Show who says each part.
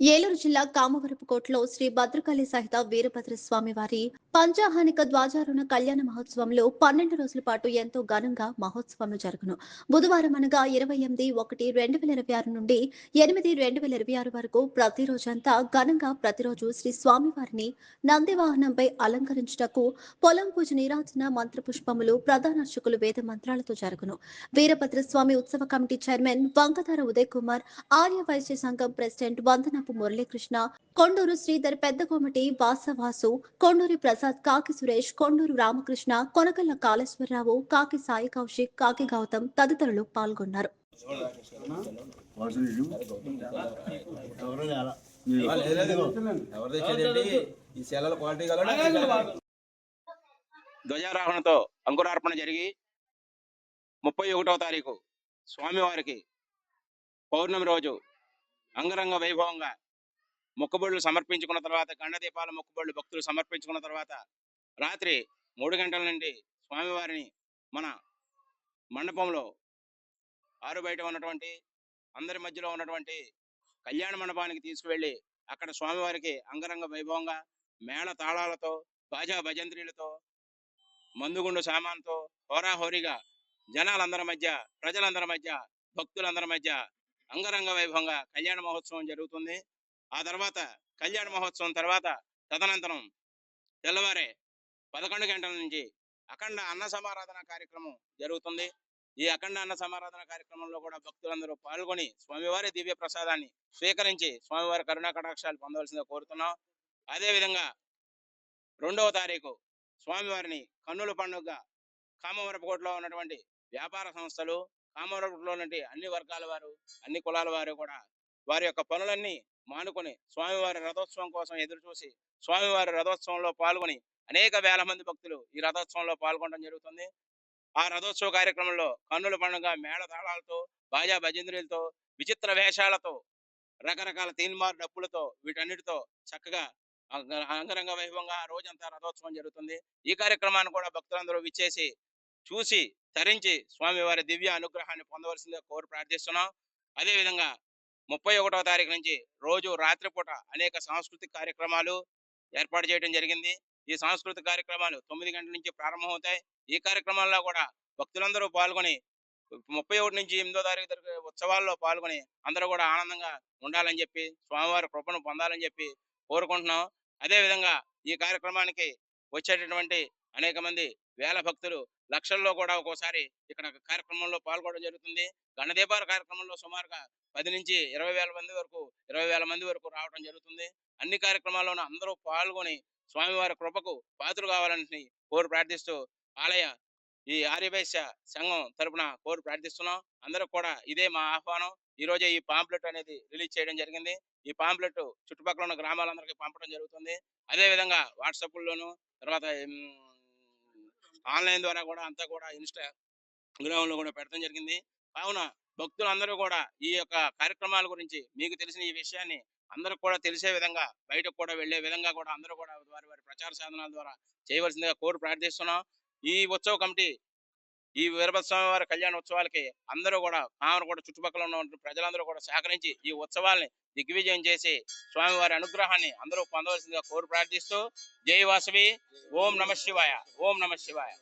Speaker 1: ఏలూరు జిల్లా కామవరపుకోటలో శ్రీ భద్రకాళి సహిత వీరభద్ర స్వామి వారి పంచాహానిక ద్వాజారుణ కళ్యాణ మహోత్సవంలో పన్నెండు రోజుల పాటు ఎంతో ఘనంగా మహోత్సవం జరుగును. బుధవారం అనగా ఇరవై ఎనిమిది ఒకటి రెండు వేల ఇరవై ఆరు నుండి ఎనిమిది రెండు వేల ఇరవై ఆరు వరకు ప్రతిరోజంతా ఘనంగా ప్రతిరోజు శ్రీ స్వామివారిని నంది వాహనంపై అలంకరించుటకు పొలం పూజ నీరాజన మంత్రపుష్పములు ప్రధానర్చకులు వేద మంత్రాలతో జరుగును. వీరభద్ర స్వామి ఉత్సవ కమిటీ చైర్మన్ వంకధార ఉదయ్ కుమార్ ఆర్య వైశ్య సంఘం ప్రెసిడెంట్ వందన వందనపు మురళీకృష్ణ కొండూరు శ్రీధర్ పెద్దకోమటి వాసవాసు కొండూరి ప్రసాద్ కాకి సురేష్ కొండూరు రామకృష్ణ కొనకల్ల కాళేశ్వరరావు కాకి సాయి కౌశిక్ కాకి గౌతమ్ తదితరులు పాల్గొన్నారు.
Speaker 2: ధ్వజారోహణతో అంకురార్పణ జరిగి ముప్పై ఒకటవ తారీఖు స్వామివారికి పౌర్ణమి రోజు అంగరంగ వైభవంగా మొక్కుబడులు సమర్పించుకున్న తర్వాత గండదీపాల మొక్కుబడులు భక్తులు సమర్పించుకున్న తర్వాత రాత్రి మూడు గంటల నుండి స్వామివారిని మన మండపంలో ఆరు బయట ఉన్నటువంటి అందరి మధ్యలో ఉన్నటువంటి కళ్యాణ మండపానికి తీసుకువెళ్ళి అక్కడ స్వామివారికి అంగరంగ వైభవంగా మేళ తాళాలతో బాజా భజంత్రీలతో మందుగుండు సామాన్తో హోరాహోరీగా జనాలందరి మధ్య ప్రజలందరి మధ్య భక్తులందరి మధ్య అంగరంగ వైభవంగా కళ్యాణ మహోత్సవం జరుగుతుంది. ఆ తర్వాత కళ్యాణ మహోత్సవం తర్వాత తదనంతరం తెల్లవారే పదకొండు గంటల నుంచి అఖండ అన్న సమారాధన కార్యక్రమం జరుగుతుంది. ఈ అఖండ అన్న సమారాధన కార్యక్రమంలో కూడా భక్తులందరూ పాల్గొని స్వామివారి దివ్య ప్రసాదాన్ని స్వీకరించి స్వామివారి కరుణా కటాక్షాలు పొందవలసిందిగా కోరుతున్నాం. అదేవిధంగా రెండవ తారీఖు స్వామివారిని కన్నుల పండుగ కామవరపుకోటలో ఉన్నటువంటి వ్యాపార సంస్థలు కామవరపులో అన్ని వర్గాల వారు అన్ని కులాల వారు కూడా వారి యొక్క పనులన్నీ మానుకొని స్వామివారి రథోత్సవం కోసం ఎదురు చూసి స్వామివారి రథోత్సవంలో పాల్గొని అనేక వేల మంది భక్తులు ఈ రథోత్సవంలో పాల్గొనడం జరుగుతుంది. ఆ రథోత్సవ కార్యక్రమంలో కన్నుల పండుగ మేళతాళాలతో బాజా భజంత్రులతో విచిత్ర వేషాలతో రకరకాల తీన్మార్ డప్పులతో వీటన్నిటితో చక్కగా అంగరంగ వైభవంగా రోజంతా రథోత్సవం జరుగుతుంది. ఈ కార్యక్రమాన్ని కూడా భక్తులందరూ విచ్చేసి చూసి తరించి స్వామివారి దివ్య అనుగ్రహాన్ని పొందవలసిందిగా కోరి ప్రార్థిస్తున్నాం. అదేవిధంగా ముప్పై ఒకటో తారీఖు నుంచి రోజు రాత్రిపూట అనేక సాంస్కృతిక కార్యక్రమాలు ఏర్పాటు చేయడం జరిగింది. ఈ సాంస్కృతిక కార్యక్రమాలు తొమ్మిది గంటల నుంచి ప్రారంభమవుతాయి. ఈ కార్యక్రమాల్లో కూడా భక్తులందరూ పాల్గొని ముప్పై ఒకటి నుంచి ఎనిమిదో తారీఖు జరిగే ఉత్సవాల్లో పాల్గొని అందరూ కూడా ఆనందంగా ఉండాలని చెప్పి స్వామివారి కృపను పొందాలని చెప్పి కోరుకుంటున్నాం. అదేవిధంగా ఈ కార్యక్రమానికి వచ్చేటటువంటి అనేక మంది వేల భక్తులు లక్షల్లో కూడా ఒక్కోసారి ఇక్కడ కార్యక్రమంలో పాల్గొనడం జరుగుతుంది. గణదీపాల కార్యక్రమంలో సుమారుగా పది నుంచి ఇరవై వేల మంది వరకు ఇరవై వేల మంది వరకు రావడం జరుగుతుంది. అన్ని కార్యక్రమాల్లోనూ అందరూ పాల్గొని స్వామివారి కృపకు పాత్రలు కావాలని కోరు ప్రార్థిస్తూ ఆలయ ఈ ఆర్యవైశ్య సంఘం తరపున కోరు ప్రార్థిస్తున్నాం. అందరూ కూడా ఇదే మా ఆహ్వానం. ఈ రోజే ఈ పాంప్లెట్ అనేది రిలీజ్ చేయడం జరిగింది. ఈ పాంప్లెట్ చుట్టుపక్కల ఉన్న గ్రామాలందరికీ పంపడం జరుగుతుంది. అదే విధంగా వాట్సాప్ తర్వాత ఆన్లైన్ ద్వారా కూడా అంతా కూడా ఇన్స్టాగ్రామ్లో కూడా పెట్టడం జరిగింది. కావున భక్తులందరూ కూడా ఈ యొక్క కార్యక్రమాల గురించి మీకు తెలిసిన ఈ విషయాన్ని అందరూ కూడా తెలిసే విధంగా బయటకు కూడా వెళ్ళే విధంగా కూడా అందరూ కూడా వారి వారి ప్రచార సాధనాల ద్వారా చేయవలసిందిగా కోరి ప్రార్థిస్తున్నాం. ఈ ఉత్సవ కమిటీ ఈ వీరభద్రస్వామి వారి కళ్యాణ ఉత్సవాలకి అందరూ కూడా కామర కూడా చుట్టుపక్కల ఉన్న ప్రజలందరూ కూడా సహకరించి ఈ ఉత్సవాల్ని దిగ్విజయం చేసి స్వామివారి అనుగ్రహాన్ని అందరూ పొందవలసిందిగా కోరు ప్రార్థిస్తూ జై వాసవి ఓం నమ శివాయ ఓం నమ శివాయ.